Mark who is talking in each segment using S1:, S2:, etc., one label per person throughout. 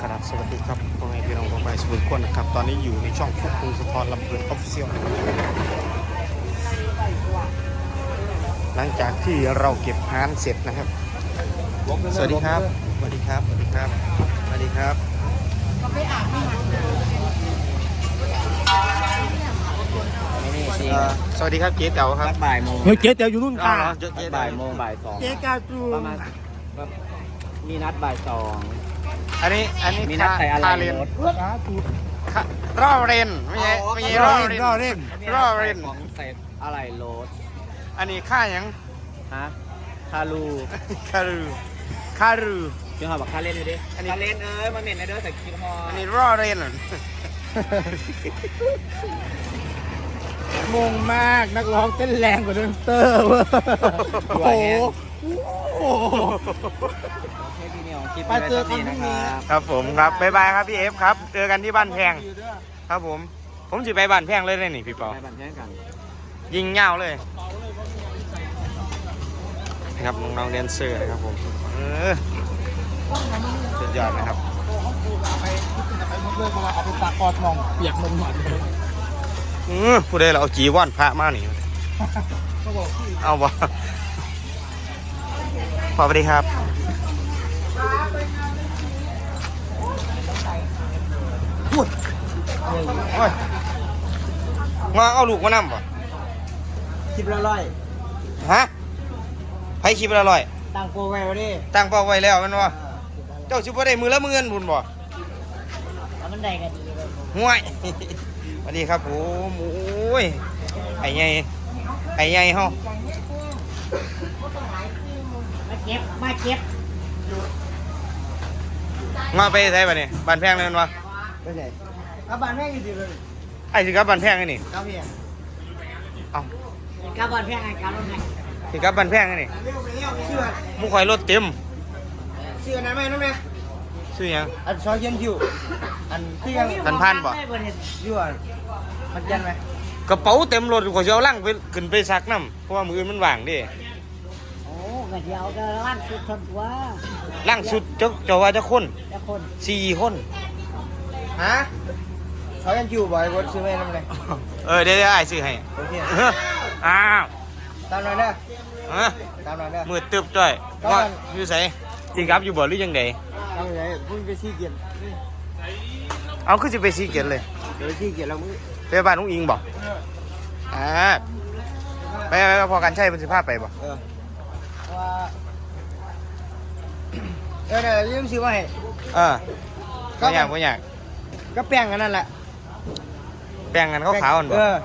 S1: กราบสวัสดีครับพ่อแม่พี่น้องพ่อแม่สุขุมคนนะครับ ตอนนี้อยู่ในช่องฟุกคุงสะทอนลำเพลินออฟฟิเชียลหลังจากที่เราเก็บฮานเสร็จนะครับ สวัสดีครับ สวัสดีครับ สวัสดีครับ สวัสดีครับ
S2: ไม่นี่จริง
S1: เอ่อสวัสดีครับเจ๊เต๋าครับ
S2: สักบ่ายโมง
S3: เฮ้ยเจ๊เดี๋ยวอยู่นู่น
S1: อ๋อ
S3: ค่ะ
S1: เจ๊เจ๊
S2: สักบ่ายโมงบ่ายสอง
S3: เจ๊กาจู
S2: ประมาณแบบมีนัดบ่ายสอง
S1: อันนี้อันนี้
S2: มีนัดใส่อะไร
S1: คาเรน
S2: รถ
S3: สาธุ
S1: คาร่อเรนไม่ใช่ไม่ใช่
S3: ร
S1: ร่
S3: อ
S1: อ
S3: เล่น
S1: เรน
S3: รอเล่น
S1: ร่อเรน
S2: ของใส่อะไรรถ
S1: อันนี้ค่าหยัง
S2: ฮะคารู
S1: คารูคารู
S2: เดี๋ยวหาบอกคาเล่นเลยดิ
S1: อันนี้
S2: คาเล่นเอ้ยมาเหม็นในเด้อใส่คิดฮอ
S1: อันนี้ร่อเรน
S3: งงมากนักร้องเต้นแรงกว่าแดนเซอร์เว้ยโอ้โห โอ้โห
S2: ให้พี่เหนียวคลิป
S3: ไปเจอกันพรุ่งนี้
S2: นะครับ
S1: ครับผมครับบ๊ายบายครับพี่เอฟครับ เจอกันที่บ้านแพง ครับผม ผมจะไปบ้านแพงเลยเลยนี่พี่เปา
S2: ไปบันแย่งกัน
S1: ยิงเง่าเลยนะครับน้องๆแดนเซอร์นะครับผมเออสุดยอดนะครับ
S3: ไปไปหมดเลยเพราะว่าเอาไปตากกอดมองเปียกนมหน่อยเลย
S1: เออผู้ใดเราเอาจีว่อนพระมานี่
S3: เขาบอกพี่
S1: เอาบ่ สวัสดีครับ พูดโอ้ยมาเอาลูกมานั่มป่ะ
S2: คลิปละร้อย
S1: ฮะไผคลิปละร้อย
S2: ตั้งโปรไว้ไว้ดิ
S1: ตั้งเป้าไว้แล้วแมันว่าเจ้าชิบ่ได้มือละหมื่นบุญบ่
S2: แล้วมันได้กันดีเลย
S1: ห่วยสวัสดีครับผมโอ้ยไอ้ใหญ่ไอ้ใหญ่เฮา
S2: มา เก็บมาเก็บ
S1: มาไปไสบัดนี้บ้านแพงเลยแมันวะ
S2: ไปไหนกลับบ้านแม่งดีเลย
S1: ไอ้สิกลับบ้านแพงไอ้นี่
S2: ครับพี่
S1: เอ้าก
S2: ลับบ้านแพงไงกลับรถไง
S1: สิกลับบ้านแพงไอ้นี่
S2: เสื้อ
S1: หมุข่อยรถเต็ม
S2: เสื้อนั้นไหมน้องแม่
S1: ซื้อหยัง
S2: อันซอยเย็นอยู่อันที่ยัง
S1: พันพันบ่
S2: อยู่อะมันยันไหม
S1: กระเป๋าเต็มรถข่อยสิเอาลังไปขึ้นไปซักน้ำเพราะว่ามืออื่นมันว่างเดิ
S4: โอ้ ก็เดี๋ยวก็ล่างสุดทนตัว
S1: ลังสุดเจ้าเจ้าว่าจะคน
S4: แต่คน
S1: สี่คน
S2: ฮะซอยเย็นอยู่บ่อยรถซื้อไหมน้องเลย
S1: เออเดี๋ยวเดี๋ยวไอ้ซื้อให้
S2: โอเค
S1: อ้าว
S2: ตามหน่อยเด้อ
S1: เออ
S2: ตามหน่อยเด้อ
S1: มือตึบจ้อย
S2: ครับ
S1: ว่าอยู่ไสสิกลับอยู่บ่หรือยังไง
S2: ตามหน่อยมึงไปซีเกียรติ
S1: เอาคือสิไปซีเกตเลย
S2: เดี๋ยวไปซีเกียรติแล้วมึง
S1: ไปบ้านลุงอิงบอกอ่าไปไปไปพอกันใช่เป็นสิภาพไปบอก
S2: เออ ว่าเออเดี๋ยวยืมซื้อมาให้
S1: เออก็อยากก็อยาก
S2: ก็แป้งกันนั่นแหละ
S1: แป้งกันเขาขาวๆกันบ
S2: เอ
S1: อก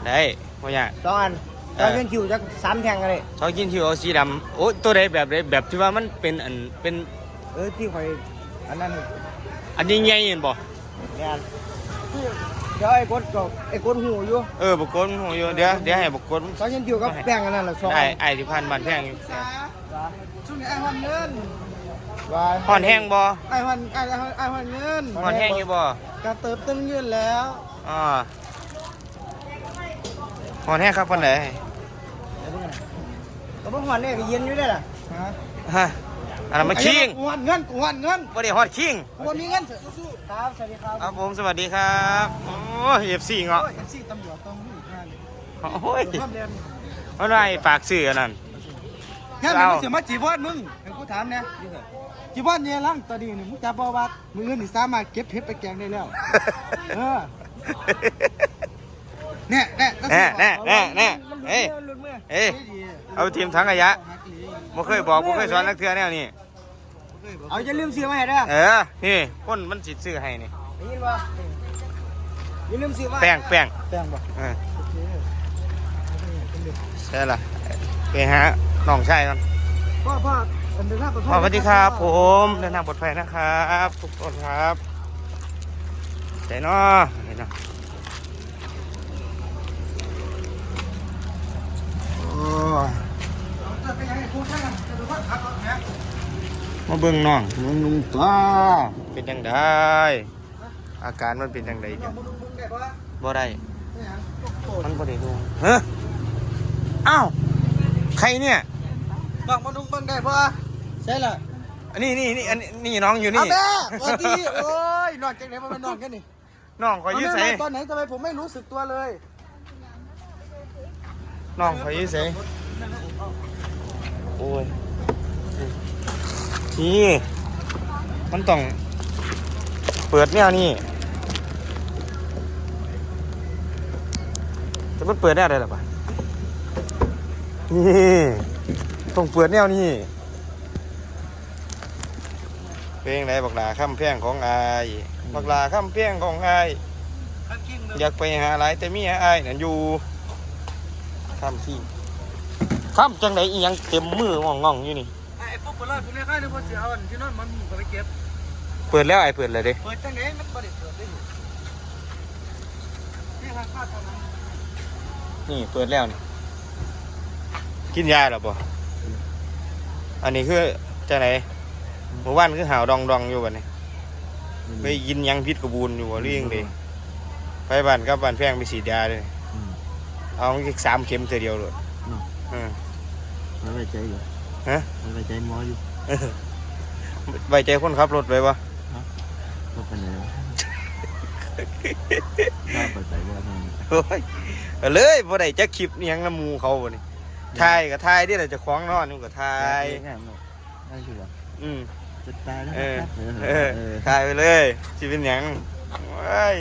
S2: อ
S1: ได้ก็อยาก
S2: สองอัน
S1: เอ
S2: ซ
S1: อ
S2: อยเย็นอยู่จักสามแทงกันเลย
S1: ชอบกินที่เอาสีดำโอ้ตัวใดแบบใดแบบที่ว่ามันเป็นอันเป็น
S2: เออที่คอยอันนั้น
S1: อันยิ่งใหญ่เห็นบ่
S2: งาน เดี๋ยวไอ้กดก็ไอ้กดหูอยู่
S1: เออบุกกลหัวอยู่เดี๋ยวเดี๋ยวให้บุกกล
S2: ซอยเย็นอยู่ก็แป้งกันนั่นแหละสอง
S1: ได้ไอ้ที่พันบันแพงอยู่
S3: ช่วงนี้ไอ้ฮอนเงิน
S2: ว่า
S1: ห่อนแห้งบ่
S3: ไอ้ฮอนไอ้ฮอนไอ้ฮอนเงิน
S1: ห่อนแห้งอยู่บ่
S3: กระเติบตึงยืนแล้ว
S1: อ่าห่อนแห้งครับคนไหน
S2: ก็บ่หอนเนี่ยก็เย็นอยู่ได้ล่ะ
S3: ฮะ
S1: ฮะ อันนั้นมาคิง
S3: กูฮอนเงินกูฮอนเงิน
S1: บ่ได้ฮอดคิง
S3: กูมีเงินสู้
S2: ครับสวัสดีครับ
S1: ครับผมสวัสดีครับโอ้เอฟซี
S3: ๆ
S1: เงาะ
S3: โอ้ยเอฟซีตำรวจต้องหูงาน
S1: โอ้ย
S3: เพิ่มเรียน
S1: เอาหน่อยฝากซื้ออันนั้น
S3: งั้นมึงเสียมาจีบอนมึงให้กูถามเนี่ยจีบอนเนี่ยล่างตอนนี้นี่มึงจะบอกว่ามึงเงินนี่สามารถเก็บเพชรไปแกงได้แล้วเออเนี่ยเนี่ย
S1: แน่แน่แน่แน่
S2: มัน
S1: เอ้ย
S2: หลุดมือ
S1: เอ้ยเอาทีมทั้งขยะบ่เคยบอกบ่เคยสอนนักเทื่อแนวนี้
S2: เอาอย่าลืมซื้อมาให้เด้อ
S1: เออ นี่คนมันสิซื้อให้นี่
S2: ได้ยินบ่อย่าลืมซื้อมา
S1: แป้งแป้ง
S3: แป้งบ่
S1: เออใช่ล่ะไปหาน้องชายก่อน
S3: พ่อพ่อเป็นเดินทางปลอดภัย
S1: สวัสดีครับ ผมเดินทางปลอดภัยนะครับ ทุกคนครับใจเนาะเห็นเนาะโอ้ย
S3: เป็นยังไงกูช่างกันจะดูว่าขับรถแหม
S1: มา เบิ่งน้องมึงลุงตาเป็นยังไงอาการมันเป็นยังไงเนี่ย
S3: มึงมึงได้ปะ
S1: บ่ได้
S3: เนี่ย
S1: มันบ่ได้ดูเฮ้ออ้าวใครเนี่ย
S3: บังมาดุงบังได้ปะ
S2: ใช่ล่ะ
S1: อันนี้นี่นี่อันนี้นี่น้องอยู่
S3: เอา
S1: นี่
S3: แม่สวัสดีโอ้ยนอนจังไหนมาเป็นนอนกันนี่
S1: น้องขอยอยืด
S3: เอา
S1: ใส่
S3: แม่มาตอนไหนทำไมผมไม่รู้สึกตัวเลย
S1: น้องขอยอยืดใส่โอ้ย นี่มันต้อง เปิดแนวนี่แต่มันเปิดแนวได้หรอปะนี่ต้องเปิดแนวนี่เพลงไหนบักลาข้ามแพงของอายบักลาข้ามแพงของอายอยากไปหาหลายแต่มีอายนั่นอยู่ข้ามขี้ข้ามจังไดอียังเต็มมือง่องๆอยู่นี่
S3: ไอ้พวกคนร้อยผมเนี่ยค่ายนึกว่าเสียเอาอันที่นอนมันก็ไปเก็บ
S1: เปิดแล้วไอ้เปิดเลยเด้
S3: เปิดจังไหนมันบ่ได้เปิดได้อยู่นี่ทางภาคเท่านั้น
S1: นี่เปิดแล้วนี่ กินยาหรอปะอันนี้คือจังไหนเมื่อวานคือหาวดองดองๆอยู่บัดนี้ไปกินหยังพิษกระบูนอยู่บ่เรื่องเด้ไปบ้านกับบ้านแพงไปฉีดยาเลยเอาอีกสามเข็มเธอเดียวเลยเออ
S2: ไม่ไว้ใจอยู่
S1: ฮะ
S2: ไม่ไว้ใจหมออยู่
S1: ไว้ใจคนขับรถไว้ปะ
S2: ก็เป็นไงน่าเปิดใจเลยครับ
S1: โอ้ยเอาเลยบ่ได้จักคลิปอิหยังน้ำหมูเขาบ่นี่ถ่ายก็ถ่ายที่เราจะคล้องนอนอยู่ก็ถ่าย
S2: งามเนาะได้ชัวร์
S1: อืม
S2: จะตายแล้ว
S1: เออ
S2: ครับ
S1: เออถ่ายไปเลยสิเป็นหยังว้าย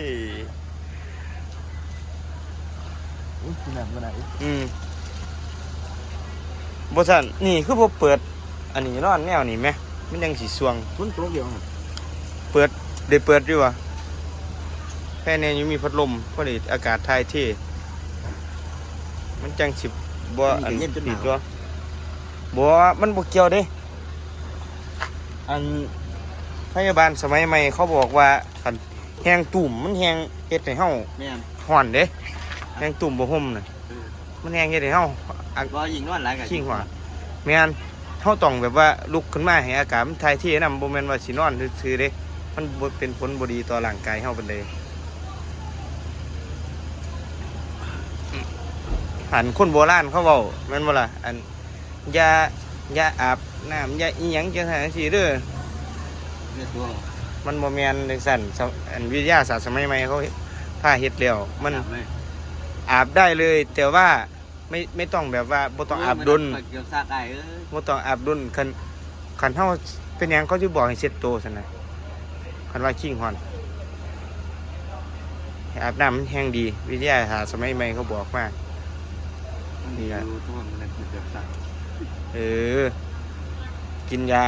S2: อุ้ยขนาดขนาด
S1: อืม บ่ซั่นนี่คือบ่เปิด อันนี้นอนแนวนี้แหมมันยังสิสวง
S2: คุณตัวเดียวครับ
S1: เปิดได้เปิดอยู่วะแค่นี้ยังมีพัดลมพอดีอากาศถ่ายเทมันจังสิบ่อันติดตัวบ่มันบ่เกี่ยวเด้ อันพยาบาลสมัยใหม่เขาบอกว่าคันแหงตุ่มมันแหงเฮ็ดให้เฮา
S2: แม่น
S1: ฮ้อนเด้แหงตุ่มบ่ห่มน่ะ มันแหงเฮ็ดให้เฮาอัก
S2: ว่ายิงนอนหลายกัน
S1: ขี้หัวแม่นเฮาต้องแบบว่าลุกขึ้นมาให้อากาศมันถ่ายเทนำบ่แม่นว่าสินอนซื่อๆเด้มันบ่เป็นผลบ่ดีต่อร่างกายเฮาปานใดหันคนโบราณเขาเว้าแม่นบ่ล่ะอันอย่าอย่าอาบน้ำอย่าอีหยังจังซั่นสิเด้อ
S2: เรียกตัว
S1: มันบ่แม่นจังซั่นสมอันวิทยาศาสตร์สมัยใหม่เขาพาเฮ็ดแล้วมัน
S2: เลย
S1: อาบได้เลย แต่ว่าไม่ไม่ต้องแบบว่าบ่ต้องอาบดุล
S2: เกี่ยวซากไอ้เอ้ย
S1: บ่ต้องอาบดุลคันคันเฮาเป็นหยังเขาสิบอกให้เช็ดโตวซั่นน่ะคันว่าขิงฮอนให้อาบน้ำมันแห้งดี วิทยาศาสตร์สมัยใหม่เขาบอกมา
S2: นี่แหละตัวมันคือเกี่ยวซาก
S1: เออ กินยา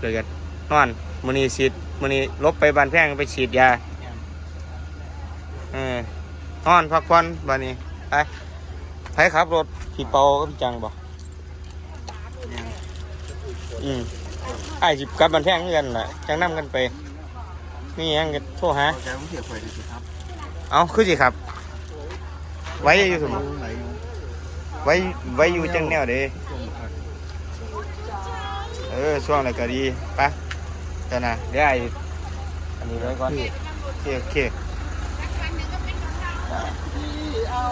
S1: เลยกันนอนมื้อนี้ฉีดมื้อนี้ลบไปบ้านแพงไปฉีดยาเออ นอนพักผ่อนบัดนี้ไปไผขับรถพี่เปากับพี่จังบ่อืมไอ้ายสิกลับบ้านแพงคือกันล่ะจังนํกันไปมีหยังก็โทรหา
S2: ใจผมเสียไฟดีสิครับ
S1: เอาคือสิครับ ไว้อยู่สมไว้ไว้อยู่จังแนวเด้เออช่วงอะไรก็ดีไปะแต่นะเดี๋ยวไอ้อันนี้ไว้ก่อนโอเคโอเค ที่
S3: เอา